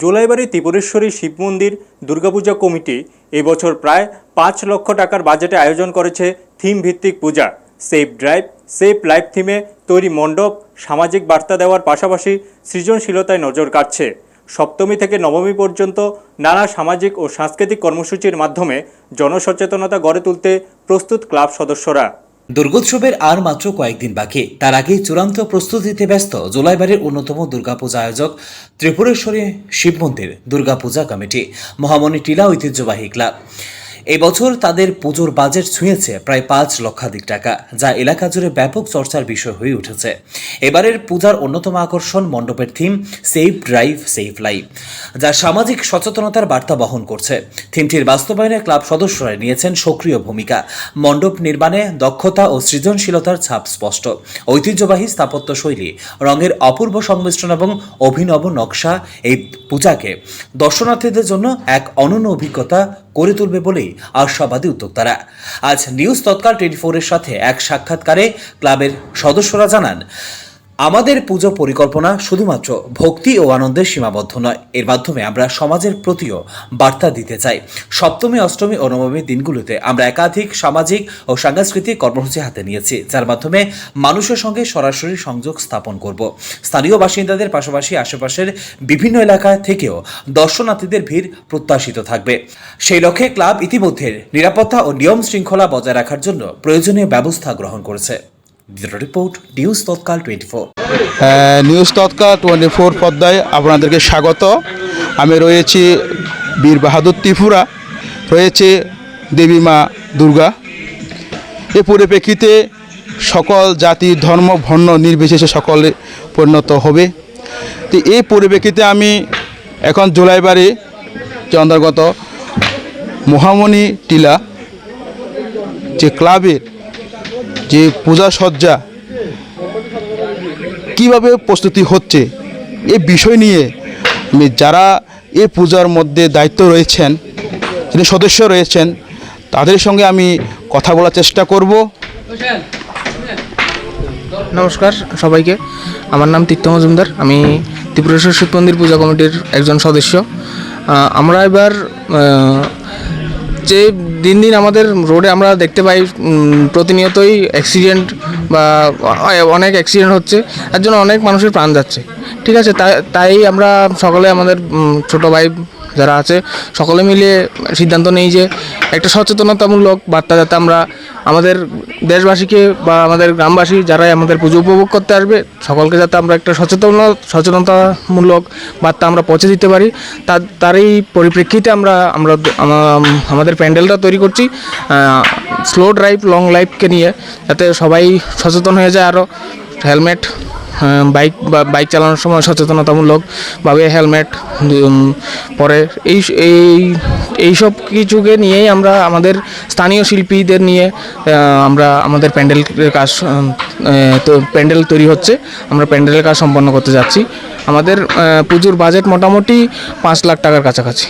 জোলাইবাড়ি ত্রিপুরেশ্বরী শিব মন্দির দুর্গাপূজা কমিটি এবছর প্রায় পাঁচ লক্ষ টাকার বাজেটে আয়োজন করেছে থিম ভিত্তিক পূজা। সেফ ড্রাইভ, সেফ লাইফ থিমে তৈরি মণ্ডপ, সামাজিক বার্তা দেওয়ার পাশাপাশি সৃজনশীলতায় নজর কাটছে সপ্তমী থেকে নবমী পর্যন্ত নানা সামাজিক ও সাংস্কৃতিক কর্মসূচির মাধ্যমে জনসচেতনতা গড়ে তুলতে প্রস্তুত ক্লাব সদস্যরা। দুর্গোৎসবের আর মাত্র কয়েকদিন বাকি। তার আগে চূড়ান্ত প্রস্তুতিতে ব্যস্ত জুলাইবারের অন্যতম দুর্গাপূজা আয়োজক ত্রিপুরেশ্বরী শিব মন্দির দুর্গাপূজা কমিটি, মহামণি টিলা ঐতিহ্যবাহী ক্লাব। এবছর তাদের পুজোর বাজেট ছুঁয়েছে প্রায় পাঁচ লক্ষাধিক টাকা, যা এলাকা জুড়ে ব্যাপক চর্চার বিষয় হয়ে উঠেছে। এবারের পূজার অন্যতম আকর্ষণ মণ্ডপের theme safe drive safe life যা সামাজিক সচেতনতার বার্তা বহন করছে। থিমটির বাস্তবায়নে ক্লাব সদস্যরা নিয়েছেন সক্রিয় ভূমিকা। মণ্ডপ নির্মাণে দক্ষতা ও সৃজনশীলতার ছাপ স্পষ্ট। ঐতিহ্যবাহী স্থাপত্য শৈলী, রঙের অপূর্ব সংমিশ্রণ এবং অভিনব নকশা এই পূজাকে দর্শনার্থীদের জন্য এক অনন্য অভিজ্ঞতা করে তুলবে বলেই আশাবাদী উদ্যোক্তারা। আজ নিউজ তৎকাল টোয়েন্টি ফোরের সাথে এক সাক্ষাৎকারে ক্লাবের সদস্যরা জানান আমাদের পুজো পরিকল্পনা শুধুমাত্র ভক্তি ও আনন্দের সীমাবদ্ধ নয়। এর মাধ্যমে আমরা সমাজের প্রতিও বার্তা দিতে চাই। সপ্তমী, অষ্টমী ও নবমী দিনগুলোতে আমরা একাধিক সামাজিক ও সাংস্কৃতিক কর্মসূচি হাতে নিয়েছি, যার মাধ্যমে মানুষের সঙ্গে সরাসরি সংযোগ স্থাপন করব। স্থানীয় বাসিন্দাদের পাশাপাশি আশেপাশের বিভিন্ন এলাকা থেকেও দর্শনার্থীদের ভিড় প্রত্যাশিত থাকবে। সেই লক্ষ্যে ক্লাব ইতিমধ্যে নিরাপত্তা ও নিয়ম শৃঙ্খলা বজায় রাখার জন্য প্রয়োজনীয় ব্যবস্থা গ্রহণ করেছে। Report, news Tatkal twenty four. News তৎকা twenty four পর্দায় আপনাদেরকে স্বাগত। আমি রয়েছি বীর বাহাদুর ত্রিপুরা, রয়েছে দেবী মা দুর্গা। এ পরিপ্রেক্ষিতে সকল জাতি, ধর্ম, বর্ণ নির্বিশেষে সকলে পরিণত হবে। তো এই পরিপ্রেক্ষিতে আমি এখন জুলাইবাড়ি অন্তর্গত মহামণি টিলা, যে ক্লাবের যে পূজা সজ্জা কীভাবে প্রস্তুতি হচ্ছে এই বিষয় নিয়ে যারা এই পূজার মধ্যে দায়িত্ব রয়েছেন, যিনি সদস্য রয়েছেন, তাদের সঙ্গে আমি কথা বলার চেষ্টা করব। নমস্কার সবাইকে। আমার নাম তীর্থ মজুমদার। আমি ত্রিপুরেশ্বর শিব মন্দির পূজা কমিটির একজন সদস্য। আমরা এবার যে দিন দিন আমাদের রোডে আমরা দেখতে পাই প্রতিনিয়তই অ্যাক্সিডেন্ট বা অনেক অ্যাক্সিডেন্ট হচ্ছে, তার জন্য অনেক মানুষের প্রাণ যাচ্ছে। ঠিক আছে, তাই তাই আমরা সকলে আমাদের ছোটো ভাই যারা আছে, সকলে মিলে সিদ্ধান্ত নেই যে একটা সচেতনতামূলক বার্তা যাতে আমরা আমাদের দেশবাসীকে বা আমাদের গ্রামবাসী যারাই আমাদের পুজো উপভোগ করতে আসবে, সকলকে যাতে আমরা একটা সচেতন, সচেতনতামূলক বার্তা আমরা পৌঁছে দিতে পারি। তার তারই পরিপ্রেক্ষিতে আমরা আমরা আমাদের প্যান্ডেলটা তৈরি করছি স্লো ড্রাইভ, লং লাইফকে নিয়ে, যাতে সবাই সচেতন হয়ে যায় আরও হেলমেট বাইক বা বাইক চালানোর সময় সচেতনতামূলকভাবে হেলমেট পরে এই এই এইসব কিছুকে নিয়েই আমরা আমাদের স্থানীয় শিল্পীদের নিয়ে আমরা আমাদের প্যান্ডেল কাজ তো প্যান্ডেল তৈরি হচ্ছে। আমরা প্যান্ডেলের কাজ সম্পন্ন করতে যাচ্ছি। আমাদের পুজোর বাজেট মোটামুটি পাঁচ লাখ টাকার কাছাকাছি।